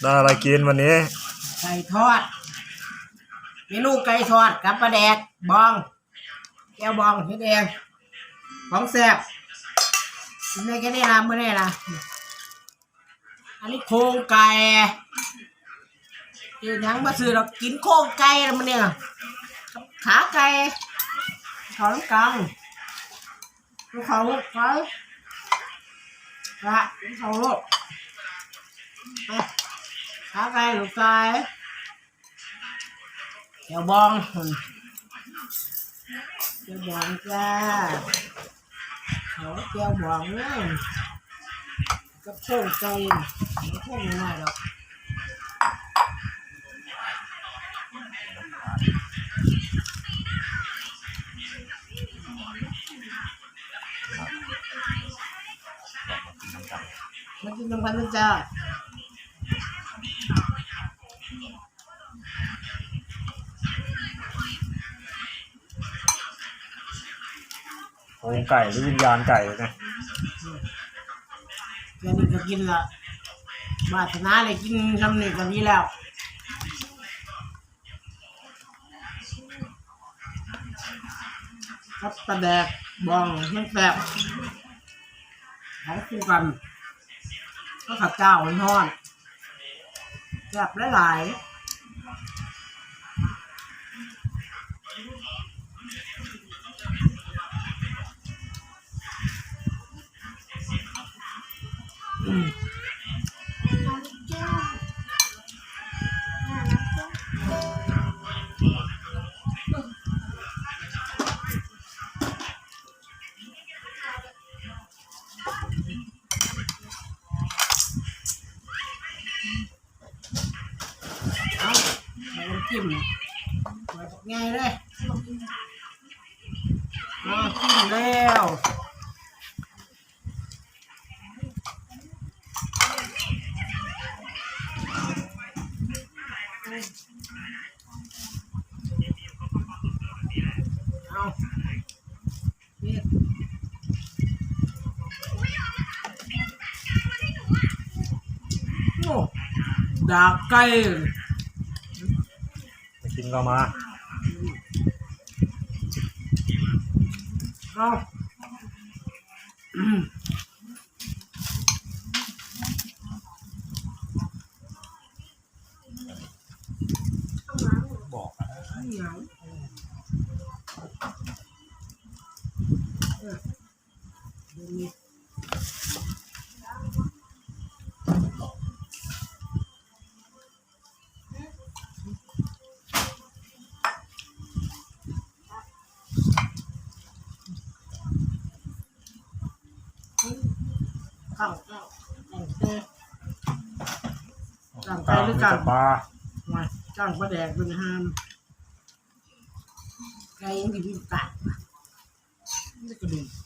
ได้อะไรกินวันนี้ ไก่ทอดเมนูไก่ทอดกับปลาแดกบอง แก้วบองเฮ็ดเอง ของแซ่บกินได้แค่นี้ละเมื่อนี้ละอันนี้โครงไก่กินยังมาซื้อเรากินโครงไก่ล้วมันเนี่ย ขาไก่ขอน้ำกังลูกเขาลูกเขาละลูกเขาลูก ไปขาไก่ลูกไก่เดี๋ยวบองเดี๋ยวบองจ้าเขาเจียวบอ งไก่หรอกมากินน้ำพันธุ์จ้าโครงไก่หรือวิญญาณไก่ไงแค่นี้ก็กินละบาสนาเลยกินทำนี่กันนี้แล้วครับปลาแดกบองมันแซ่บของคู่กัน ก็ขับเจ้าหอนทอดแซ่บหลายๆ จิ้มใส่ผักไงเลยเอาจิ้มแล้วเอาเนี่ยโอ้ดาไก่ กินก็มาเอาบอกเหนีย วเออเดี๋ยวนี้ข้าวข้าวแต่งเต้สั่งไปหรือสั่งปลามาจ้างปลาแดกเป็นห้ามไก่ยังกินกัดนี่ก็ดีเราก็อยากกินร้านแ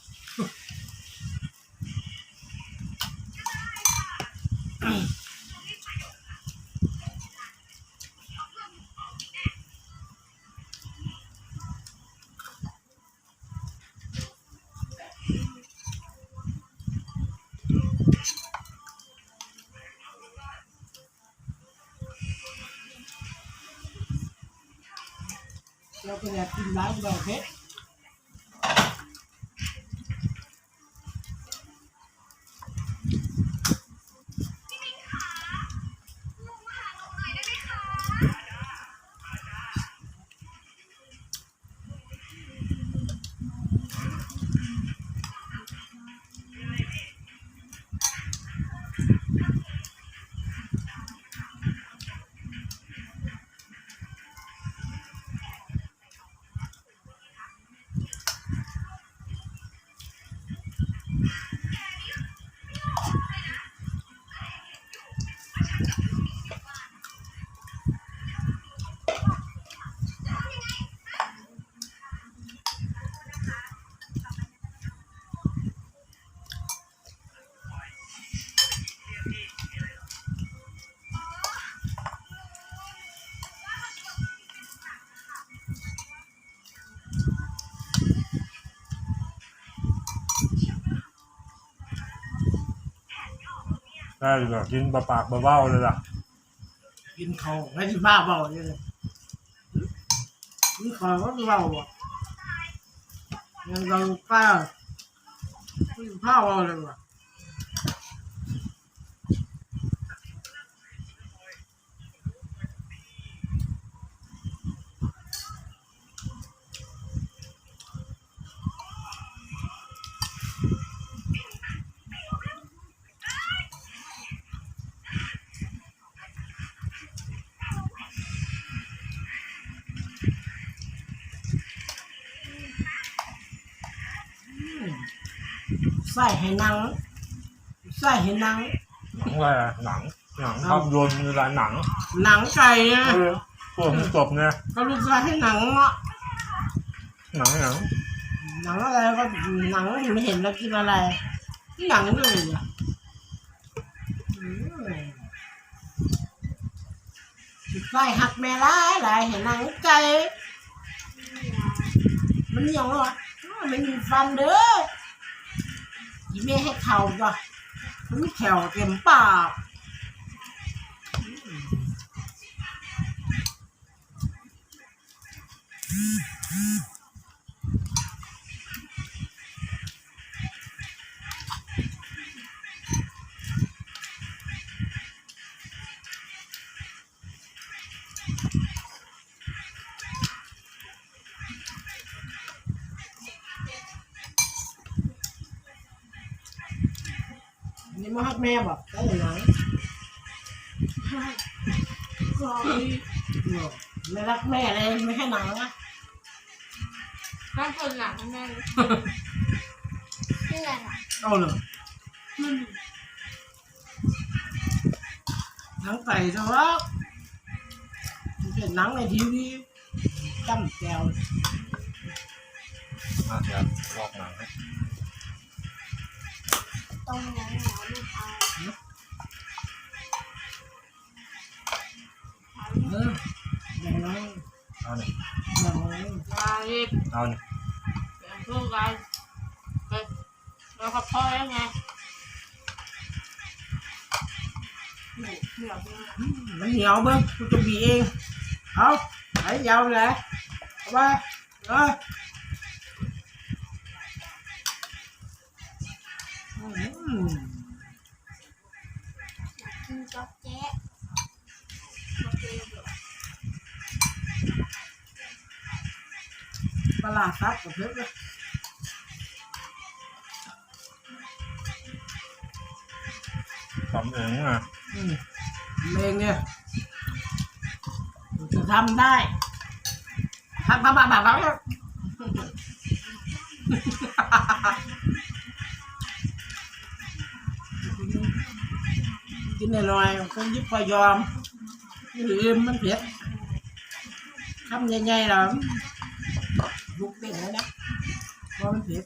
บบเพช ได้แบบกินปลาปากเบาๆเลยล่ะกินเขาให้ที่บ้าเบาเนี่ยกินเขาก็เบาบ่ยังเราป้ากินข้าวเบาเลยว่ะ ใส่ให้หนังใส่ให้หนัง หนังอะไรอะหนัง หนังภาพยนตร์มีหลายหนังหนังไก่นะเออพวกมันจบเนี่ยก็ลูกใส่ให้หนังเนาะหนังหนังหนังอะไรก็หนังไม่เห็นแล้วกินอะไรหนังเลยอะอืมใส่หักแม่ร้ายหลายเห็นหนังไก่มันเหนียวอะมันมีฟันเด้อ ยีแม่ให้เขาจ้ะมันแขวเต็มปากอืมาฮักแม่บอกได้ยังไงกรอบดีไม่รักแม่เลยไม่ให้หนังนะน่าเปิดหนังแม่เลยนี่แหละค่ะเอาเลยมันหนังไก่เถอะมันเป็นหนังในทีวีจำแก้วอะเดี๋ยวลอกหนังให้ต รงนั้นหนาวลูกเอาเออแบ่งน้อยเอาเนี่ยแบ่งน้อยมารีบเอาเนี่ยเปลี่ยนเพื่อนกันไปแล้วกับพ่อยังไงเหนียวเหนียวมันเหนียวเบิ้งกูจะบีเองเอาไหนยาวเลยเอาไปเออ กินจ๊อกแจ๊กปลาซับกับเพื่อนทำเองอะอืมเลงเนี่ยจะทำได้ทำทำแบบแบบแบบ กินหน่อยๆคนยิบพอยอมหรือมันเผ็ดคำใหญ่ๆแล้วลุกเต้นเลยนะเพราะมันเผ็ด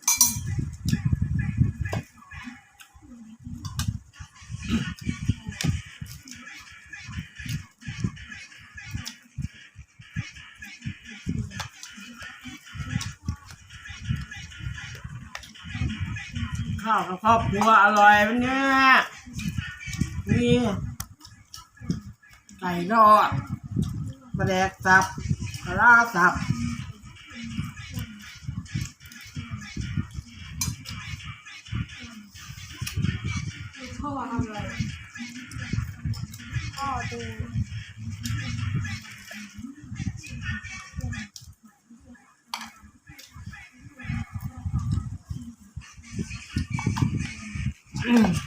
ข้าวกับครอบครัวอร่อยวันเนี้ย นี่ไก่ทอดปลาแดกสับปลาสับพ่อทำอะไรพ่อดูอืม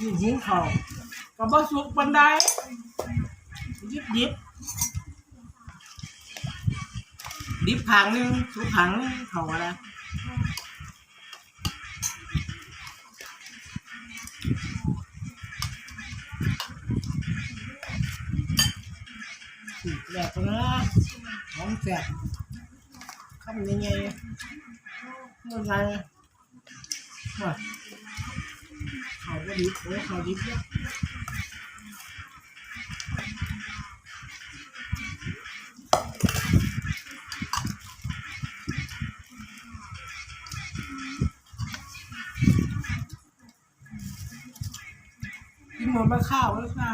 นี่หิ้งเขาก็บ่สุกปันไดยิบยิบดิบขางนึงสุกขางนึงเขาอะไรแหลกนะหอมแสบคำยังไงเมื่อไงว่า ขาก็ดิบโอ้เขาดิบเยอะกินมมาข้าวแล้วค่ะ